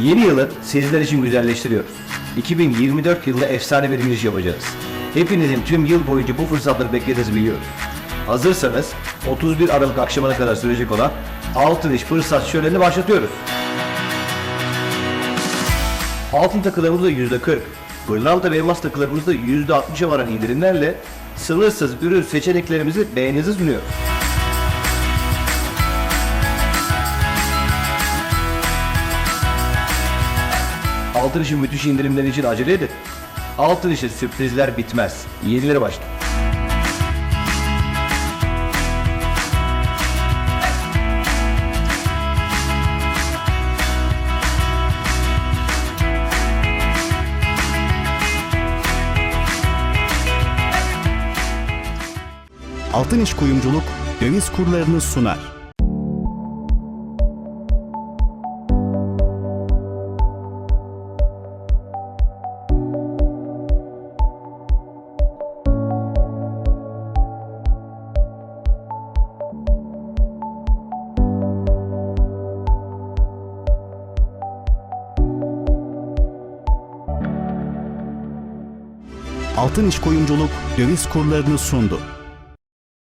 Yeni yılı sizler için güzelleştiriyoruz. 2024 yılında efsane bir giriş yapacağız. Hepinizin tüm yıl boyunca bu fırsatları beklediğinizi biliyoruz. Hazırsanız 31 Aralık akşamına kadar sürecek olan Altın İş Fırsat Şöleni başlatıyoruz. Altın takılarımızda %40, pırlanta ve elmas takılarımızda %60'a varan indirimlerle sınırsız ürün seçeneklerimizi beğeninize sunuyoruz. Altın işin müthiş indirimleri için acele edin. Altın işin sürprizler bitmez. Yenileri başlar. Altın İş Kuyumculuk döviz kurlarını sunar. Altın İş Kuyumculuk döviz kurlarını sundu.